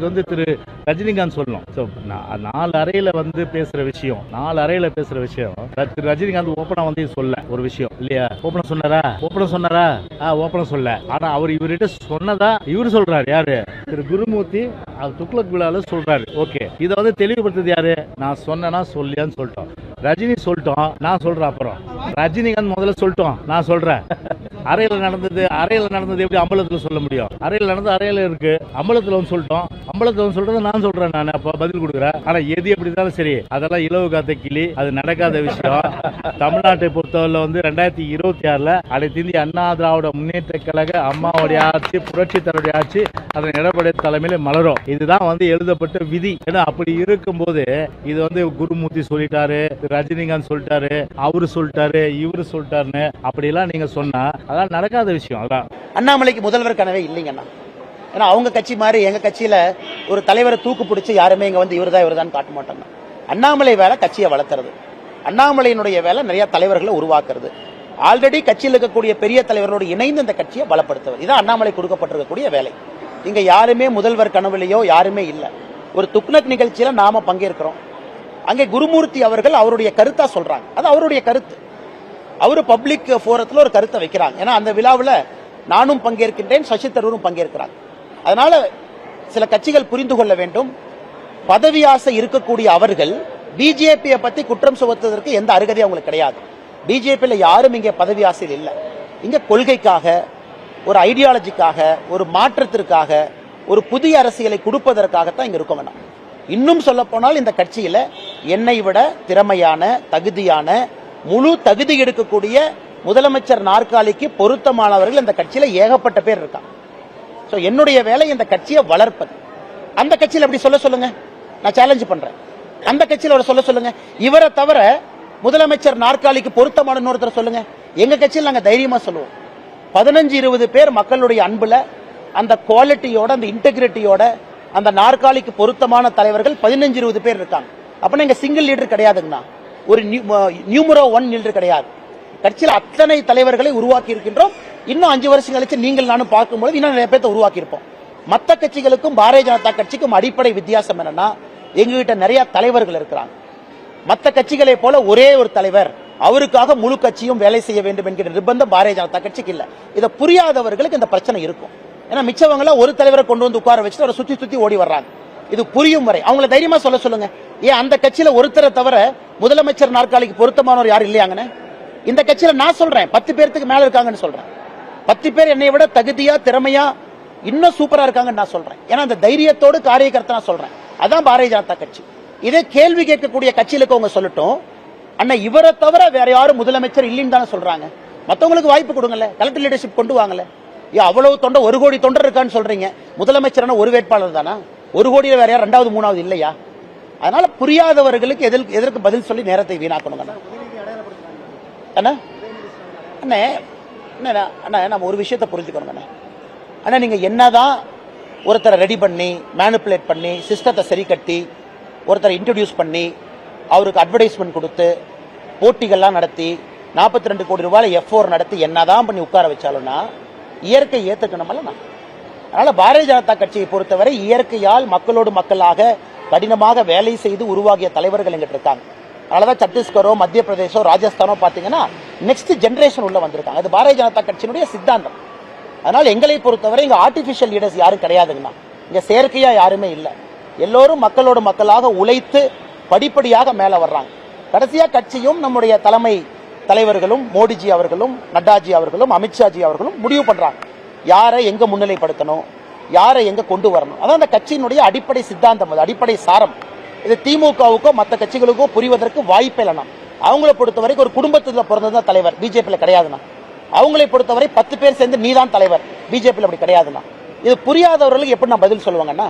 இது வந்து திரு ரஜினிகாந்த் சொல்லணும். ஸோ நாலு அறையில் வந்து பேசுற விஷயம் நாலு அறையில பேசுற விஷயம். திரு ரஜினிகாந்த் ஓப்பனாக வந்து சொல்ல ஒரு விஷயம். இல்லையா? ஓப்பனாக சொன்னாரா? ஓப்பனாக சொன்னாரா? ஆ ஓப்பனாக சொல்ல. ஆனா அவர் இவர்கிட்ட சொன்னதா இவரு சொல்றாரு யாரு? திரு குருமூர்த்தி அது துக்ளக் விழால சொல்றாரு. ஓகே. இதை வந்து தெளிவுபடுத்துறது யாரு? நான் சொன்னேன்னா சொல்லியான்னு சொல்லிட்டோம். ரஜினி சொல்லிட்டோம் நான் சொல்றேன் அப்புறம். ரஜினிகாந்த் முதல்ல சொல்லிட்டோம் நான் சொல்றேன். அறையில் நடந்தது அறையில நடந்தது எப்படி அம்பலத்துல சொல்ல முடியும்? அறையில் நடந்தது அறையில இருக்கு. அம்பலத்துல வந்து சொல்லிட்டோம். அம்பலத்துல வந்து சொல்றது நான் சொல்றேன் நான். அப்போ பதில் கொடுக்குறேன். ஆனா எது எப்படி இருந்தாலும் சரி அதெல்லாம் இலவு காத்த கிளி அது நடக்காத விஷயம். தமிழ்நாட்டை பொறுத்தவரையில் வந்து ரெண்டாயிரத்தி இருபத்தி ஆறுல அனைத்து இந்திய அண்ணா திராவிட முன்னேற்ற கழக அம்மாவுடைய ஆட்சி புரட்சித்தருடைய ஆட்சி அதன் எடப்பாடி தலைமையில மலரும். இதுதான் வந்து எழுதப்பட்ட விதி. ஏன்னா அப்படி இருக்கும்போது இது வந்து குருமூர்த்தி சொல்லிட்டாரு ரஜினிகாந்த் சொல்லிட்டாரு அவரு சொல்லிட்டாரு இவரு சொல்லிட்டாருன்னு அப்படிலாம் நீங்க சொன்னா அதான் நடக்காத விஷயம் அதான். அண்ணாமலைக்கு முதல்வர் கனவே இல்லைங்கண்ணா. ஏன்னா அவங்க கட்சி மாதிரி எங்க கட்சியில ஒரு தலைவரை தூக்கு பிடிச்சி யாருமே இங்க வந்து இவர்தான் இவர்தான் காட்ட மாட்டாங்க. அண்ணாமலை வேலை கட்சியை வளர்த்துறது. அண்ணாமலையினுடைய வேலை நிறைய தலைவர்களை உருவாக்குறது. ஆல்ரெடி கட்சியில் இருக்கக்கூடிய பெரிய தலைவர்களோடு இணைந்து இந்த கட்சியை பலப்படுத்துவது. இதான் அண்ணாமலை கொடுக்கப்பட்டிருக்கக்கூடிய வேலை. இங்கே யாருமே முதல்வர் கனவுலையோ யாருமே இல்லை. ஒரு துக்னக் நிகழ்ச்சியில் நாம் பங்கேற்கிறோம். அங்கே குருமூர்த்தி அவர்கள் அவருடைய கருத்தாக சொல்கிறாங்க அது அவருடைய கருத்து. அவர் பப்ளிக் ஃபோரத்தில் ஒரு கருத்தை வைக்கிறாங்க. ஏன்னா அந்த விழாவில் நானும் பங்கேற்கின்றேன் சசி தரூரும் பங்கேற்கிறாங்க அதனால் சில கட்சிகள் புரிந்து கொள்ள வேண்டும். பதவி ஆசை இருக்கக்கூடிய அவர்கள் பிஜேபியை பற்றி குற்றம் சுமத்துவதற்கு எந்த அருகதையும் அவங்களுக்கு கிடையாது. பிஜேபியில் யாரும் இங்கே பதவி ஆசையில் இல்லை. இங்கே கொள்கைக்காக ஒரு ஐடியாலஜிக்காக ஒரு மாற்றத்திற்காக ஒரு புதிய அரசியலை கொடுப்பதற்காகத்தான் இங்கே இருக்க வேண்டாம் இன்னும் சொல்ல போனால் இந்த கட்சியில என்னை விட திறமையான தகுதியான முழு தகுதி எடுக்கக்கூடிய முதலமைச்சர் நாற்காலிக்கு பொருத்தமானவர்கள் இந்த கட்சியில ஏகப்பட்ட பேர் இருக்காங்க. ஸோ என்னுடைய வேலை இந்த கட்சியை வளர்ப்பது. அந்த கட்சியில் அப்படி சொல்ல சொல்லுங்க. நான் சேலஞ்சு பண்றேன். அந்த கட்சியில் அவரை சொல்ல சொல்லுங்க. இவரை தவிர முதலமைச்சர் நாற்காலிக்கு பொருத்தமான இன்னொருத்தர் சொல்லுங்க. எங்க கட்சியில் நாங்கள் தைரியமா சொல்லுவோம். பதினஞ்சு இருபது பேர் மக்களுடைய அன்புல அந்த குவாலிட்டியோட அந்த இன்டெகிரிட்டியோட அந்த நாற்காலிக்கு பொருத்தமான தலைவர்கள் பதினஞ்சு இருபது பேர் இருக்காங்க. அப்ப இங்க சிங்கிள் லீடர் கிடையாதுங்கண்ணா. ஒரு நியூமரோ ஒன் லீடர் கிடையாது. கட்சியில் அத்தனை தலைவர்களை உருவாக்கி இருக்கின்றோம். இன்னும் அஞ்சு வருஷம் கழிச்சு நீங்கள் நானும் பார்க்கும்போது இன்னும் நிறைய பேர்த்த உருவாக்கி இருப்போம் மற்ற கட்சிகளுக்கும் பாரதிய ஜனதா கட்சிக்கும் அடிப்படை வித்தியாசம் என்னன்னா எங்ககிட்ட நிறைய தலைவர்கள் இருக்கிறாங்க. மற்ற கட்சிகளை போல ஒரே ஒரு தலைவர் அவருக்காக முழு கட்சியும் வேலை செய்ய வேண்டும் என்கிற நிர்பந்தம் பாரதிய ஜனதா கட்சிக்கு இல்ல. இதை புரியாதவர்களுக்கு இந்த பிரச்சனை இருக்கும். ஏன்னா மிச்சவங்கள ஒரு தலைவரை கொண்டு வந்து உட்கார வச்சுட்டு அவரை சுத்தி சுத்தி ஓடி வர்றாங்க. இது புரியும் வரை. அவங்கள தைரியமா சொல்ல சொல்லுங்க. ஏன் அந்த கட்சியில ஒருத்தரை தவிர முதலமைச்சர் நாற்காலிக்கு பொருத்தமானவர் யாரும் இல்லையாங்கன்னு இந்த கட்சியில நான் சொல்றேன். பத்து பேர்த்துக்கு மேல இருக்காங்கன்னு சொல்றேன். பத்து பேர் என்னை விட தகுதியா திறமையா இன்னும் சூப்பரா இருக்காங்கன்னு நான் சொல்றேன். ஏன்னா அந்த தைரியத்தோடு காரியகர்த்த நான் சொல்றேன். அதான் பாரதிய ஜனதா கட்சி. இதே கேள்வி கேட்கக்கூடிய கட்சியில இருக்கவங்க சொல்லட்டும். அண்ணா இவரை தவிர வேற யாரும் முதலமைச்சர் இல்லைன்னு தானே சொல்றாங்க. மத்தவங்களுக்கு வாய்ப்பு கொடுங்கல்ல கலெக்டர் லீடர்ஷிப் கொண்டு வாங்கல ஏன் அவ்வளவு தொண்டை ஒரு கோடி தொண்டர் இருக்கான்னு சொல்றீங்க. முதலமைச்சரான ஒரு வேட்பாளர் தானா? ஒரு கோடியில் வேற யார் ரெண்டாவது மூணாவது இல்லையா? அதனால புரியாதவர்களுக்கு எதற்கு எதற்கு பதில் சொல்லி நேரத்தை வீணாக்கணும் அண்ணா. அண்ணே அண்ணா அண்ணா நம்ம ஒரு விஷயத்தை புரிஞ்சுக்கணும் அண்ணா. அண்ணா என்ன என்னதான் ஒருத்தரை ரெடி பண்ணி மேனுப்புலேட் பண்ணி சிஸ்டத்தை சரி கட்டி ஒருத்தரை இன்ட்ரடியூஸ் பண்ணி அவருக்கு அட்வர்டைஸ்மெண்ட் கொடுத்து போட்டிகள்லாம் நடத்தி நாற்பத்தி ரெண்டு கோடி ரூபாயில் எஃப் ஓர் நடத்தி என்னதான் பண்ணி உட்கார வச்சாலும்னா இயற்கை ஏற்றுக்கணுமல்ல நான் அதனால் பாரதிய ஜனதா கட்சியை பொறுத்தவரை இயற்கையால் மக்களோடு மக்களாக கடினமாக வேலை செய்து உருவாகிய தலைவர்கள் எங்கிட்ட இருக்காங்க. அதனாலதான் சத்தீஸ்கரோ மத்திய பிரதேசோ ராஜஸ்தானோ பார்த்தீங்கன்னா நெக்ஸ்ட் ஜென்ரேஷன் உள்ள வந்திருக்காங்க. அது பாரதிய ஜனதா கட்சியினுடைய சித்தாந்தம். அதனால் எங்களை பொறுத்தவரை இங்கே ஆர்டிஃபிஷியல் லீடர்ஸ் யாரும் கிடையாதுங்கண்ணா. இங்கே செயற்கையாக யாருமே இல்லை. எல்லோரும் மக்களோடு மக்களாக உழைத்து படிப்படியாக மேலே வர்றாங்க. கடைசியாக கட்சியும் நம்முடைய தலைமை தலைவர்களும் மோடிஜி அவர்களும் நட்டாஜி அவர்களும் அமித்ஷாஜி அவர்களும் முடிவு பண்ணுறாங்க யாரை எங்கே முன்னிலைப்படுத்தணும்? யாரை எங்கே கொண்டு வரணும்? அதான் அந்த கட்சியினுடைய அடிப்படை சித்தாந்தம். அது அடிப்படை சாரம். இது திமுகவுக்கோ மற்ற கட்சிகளுக்கோ புரிவதற்கு வாய்ப்பே இல்லைண்ணா. அவங்கள பொறுத்த வரைக்கும் ஒரு பிறந்தது தான் தலைவர். பிஜேபியில் கிடையாதுண்ணா. அவங்களை பொறுத்தவரை பத்து பேர் சேர்ந்து நீதான் தலைவர். பிஜேபியில் அப்படி கிடையாதுண்ணா. இது புரியாதவர்களுக்கு எப்படி நான் பதில் சொல்லுவாங்கன்னா